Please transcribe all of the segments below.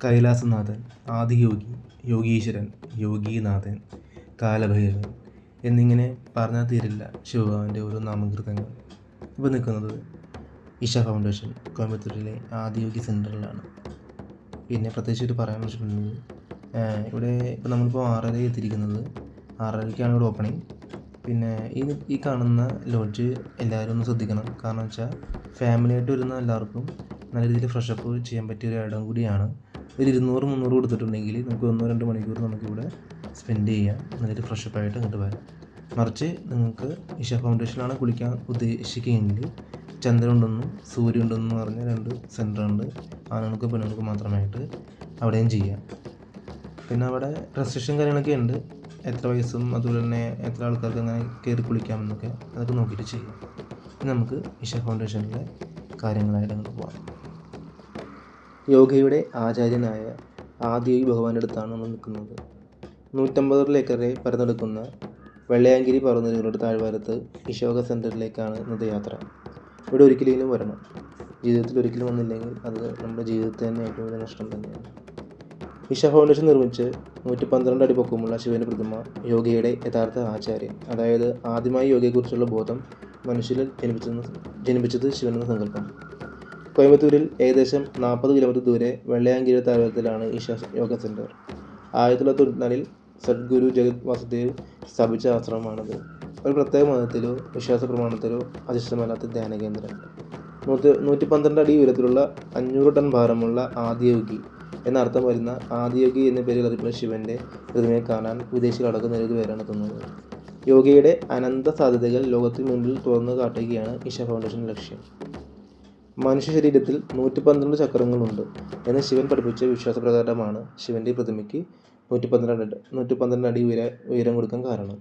കൈലാസനാഥൻ ആദിയോഗി യോഗീശ്വരൻ യോഗീനാഥൻ കാലഭൈരവൻ എന്നിങ്ങനെ പറഞ്ഞാൽ തീരില്ല ശിവഭഗവാന്റെ ഓരോ നാമകൃതങ്ങൾ. ഇപ്പോൾ നിൽക്കുന്നത് ഇഷ ഫൗണ്ടേഷൻ കോയമ്പത്തൂരിലെ ആദിയോഗി സെന്ററിലാണ് പിന്നെ പ്രത്യേകിച്ച് ഒരു പറയാൻ വെച്ചിട്ടുണ്ടെങ്കിൽ ഇവിടെ ഇപ്പോൾ നമ്മളിപ്പോൾ ആറര എത്തിയിരിക്കുന്നത്. ആറരയ്ക്കാണ് ഇവിടെ ഓപ്പണിങ് പിന്നെ ഈ ഈ കാണുന്ന ലോഡ്ജ് എല്ലാവരും ഒന്ന് ശ്രദ്ധിക്കണം. കാരണം വെച്ചാൽ ഫാമിലിയായിട്ട് വരുന്ന എല്ലാവർക്കും നല്ല രീതിയിൽ ഫ്രഷപ്പ് ചെയ്യാൻ പറ്റിയ ഒരു ഇടം കൂടിയാണ്. ഒരു ഇരുന്നൂറ് മുന്നൂറ് കൊടുത്തിട്ടുണ്ടെങ്കിൽ നമുക്ക് ഒന്നോ രണ്ട് മണിക്കൂർ നമുക്കിവിടെ സ്പെൻഡ് ചെയ്യാം. നല്ലൊരു ഫ്രഷപ്പ് ആയിട്ട് അങ്ങോട്ട് വരാം. മറിച്ച് നിങ്ങൾക്ക് ഇഷ ഫൗണ്ടേഷനിലാണ് കുളിക്കാൻ ഉദ്ദേശിക്കുകയെങ്കിൽ ചന്ദ്രനുണ്ടെന്നും സൂര്യൻ ഉണ്ടെന്നും പറഞ്ഞ രണ്ട് സെന്ററുണ്ട് ആണുങ്ങൾക്ക് പെണ്ണുങ്ങൾക്ക് മാത്രമായിട്ട് അവിടെയും ചെയ്യാം. പിന്നെ അവിടെ റെസ്ട്രിക്ഷൻ കാര്യങ്ങളൊക്കെ ഉണ്ട്. എത്ര വയസ്സും അതുപോലെ തന്നെ എത്ര ആൾക്കാർക്ക് അങ്ങനെ കയറി കുളിക്കാമെന്നൊക്കെ അതൊക്കെ നോക്കിയിട്ട് ചെയ്യാം. നമുക്ക് ഇഷ ഫൗണ്ടേഷനിലെ കാര്യങ്ങളായിട്ട് അങ്ങോട്ട് പോകാം യോഗയുടെ ആചാര്യനായ ആദിയോഗി ഭഗവാന്റെ അടുത്താണ് നമ്മൾ നിൽക്കുന്നത്. നൂറ്റമ്പത് ഏക്കറെ പരന്നെടുക്കുന്ന വെള്ളയാങ്കിരി പർവതനിരകളുടെ താഴ്വാരത്ത് ഇശോക സെന്ററിലേക്കാണ് ഇന്നത്തെ യാത്ര ഇവിടെ ഒരിക്കലെങ്കിലും വരണം. ജീവിതത്തിൽ ഒരിക്കലും വന്നില്ലെങ്കിൽ അത് നമ്മുടെ ജീവിതത്തിൽ തന്നെ ഏറ്റവും വലിയ നഷ്ടം തന്നെയാണ്. ഇഷ ഫൗണ്ടേഷൻ നിർമ്മിച്ച് നൂറ്റി പന്ത്രണ്ട് അടി പൊക്കമുള്ള ശിവന്റെ പ്രതിമ യോഗയുടെ യഥാർത്ഥ ആചാര്യൻ അതായത് ആദ്യമായി യോഗയെക്കുറിച്ചുള്ള ബോധം മനുഷ്യരിൽ ജനിപ്പിച്ചെന്ന് ജനിപ്പിച്ചത് ശിവനെന്ന സങ്കല്പം. കോയമ്പത്തൂരിൽ ഏകദേശം നാൽപ്പത് കിലോമീറ്റർ ദൂരെ വെള്ളയാങ്കിരി താഴ്വാരത്തിലാണ് ഈശ യോഗ സെന്റർ ആയിരത്തി തൊള്ളായിരത്തി തൊണ്ണൂറ്റിനാലിൽ സദ്ഗുരു ജഗത് വാസുദേവ് സ്ഥാപിച്ച ആശ്രമമാണത്. ഒരു പ്രത്യേക മതത്തിലോ വിശ്വാസ പ്രമാണത്തിലോ അധിഷ്ഠിതമല്ലാത്ത ധ്യാന കേന്ദ്രം. നൂറ്റി നൂറ്റി പന്ത്രണ്ട് അടി ഉയരത്തിലുള്ള അഞ്ഞൂറ് ടൺ ഭാരമുള്ള ആദിയോഗി എന്നർത്ഥം വരുന്ന ആദിയോഗി എന്ന പേരിൽ അറിയപ്പെടുന്ന ശിവന്റെ പ്രതിമയെ കാണാൻ വിദേശികളടക്കം നിരവധി പേരാണ് എത്തുന്നത്. യോഗയുടെ അനന്ത സാധ്യതകൾ ലോകത്തിന് മുന്നിൽ തുറന്നു കാട്ടുകയാണ് ഇഷ ഫൗണ്ടേഷൻ ലക്ഷ്യം. മനുഷ്യ ശരീരത്തിൽ നൂറ്റി പന്ത്രണ്ട് ചക്രങ്ങളുണ്ട് എന്ന് ശിവൻ പഠിപ്പിച്ച വിശ്വാസപ്രകാരമാണ് ശിവന്റെ പ്രതിമയ്ക്ക് നൂറ്റി പന്ത്രണ്ട് നൂറ്റി പന്ത്രണ്ട് അടി ഉയര ഉയരം കൊടുക്കാൻ കാരണം.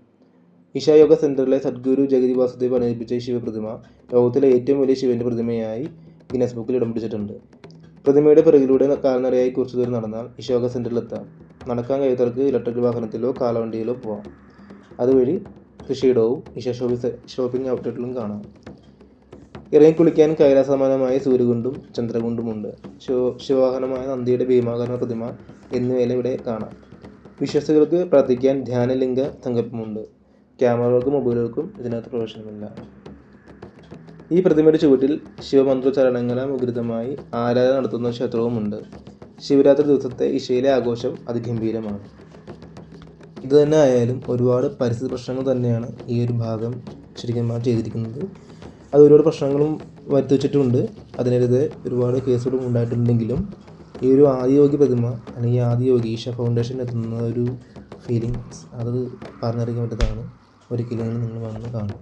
ഇഷായോഗ സെന്ററിലെ സദ്ഗുരു ജഗതി വാസുദേവ് അനുകരിപ്പിച്ച ഈ ശിവപ്രതിമ ലോകത്തിലെ ഏറ്റവും വലിയ ശിവന്റെ പ്രതിമയായി ഗിനസ് ബുക്കിൽ ഇടം പിടിച്ചിട്ടുണ്ട്. പ്രതിമയുടെ പിറകിലൂടെ കാൽനടയായി കുറച്ചു ദൂരം നടന്നാൽ ഇഷോക സെന്ററിലെത്താം നടക്കാൻ കഴിയാത്തവർക്ക് ഇലക്ട്രിക് വാഹനത്തിലോ കാലവണ്ടിയിലോ പോവാം. അതുവഴി കൃഷിയിടവും ഇഷ ഷോപ്പിംഗ് ഔട്ട്ലെറ്റിലും കാണാം. ഇറങ്ങി കുളിക്കാൻ കൈലാസമാനമായ സൂര്യകുണ്ടും ചന്ദ്രകുണ്ടുമുണ്ട്. ശിവ ശിവവാഹനമായ നന്ദിയുടെ ഭീമാകരണ പ്രതിമ എന്നിവയെല്ലാം ഇവിടെ കാണാം. വിശ്വാസികൾക്ക് പ്രാർത്ഥിക്കാൻ ധ്യാനലിംഗ സങ്കല്പമുണ്ട്. ക്യാമറകൾക്കും മൊബൈലുകൾക്കും ഇതിനകത്ത് പ്രവേശനമില്ല. ഈ പ്രതിമയുടെ ചുവട്ടിൽ ശിവമന്ത്രോച്ചാരണങ്ങളാൽ മുഖരിതമായി ആരാധന നടത്തുന്ന ക്ഷേത്രവുമുണ്ട്. ശിവരാത്രി ദിവസത്തെ ഇഷയിലെ ആഘോഷം അതിഗംഭീരമാണ്. ഇത് തന്നെ ആയാലും ഒരുപാട് പരിസ്ഥിതി പ്രശ്നങ്ങൾ തന്നെയാണ് ഈ ഒരു ഭാഗം ശരിക്കും ചെയ്തിരിക്കുന്നത്. അത് ഒരുപാട് പ്രശ്നങ്ങളും വരുത്തി വെച്ചിട്ടുമുണ്ട് അതിനെതിരെ ഒരുപാട് കേസുകളും ഉണ്ടായിട്ടുണ്ടെങ്കിലും ഈ ഒരു ആദിയോഗി പ്രതിമ അല്ലെങ്കിൽ ആദിയോഗി ഈശ ഫൗണ്ടേഷൻ എത്തുന്ന ഒരു ഫീലിങ്സ് അത് പറഞ്ഞറിയിക്കാൻ പറ്റുന്നതാണ് ഒരിക്കലും നിങ്ങൾ വന്ന് കാണും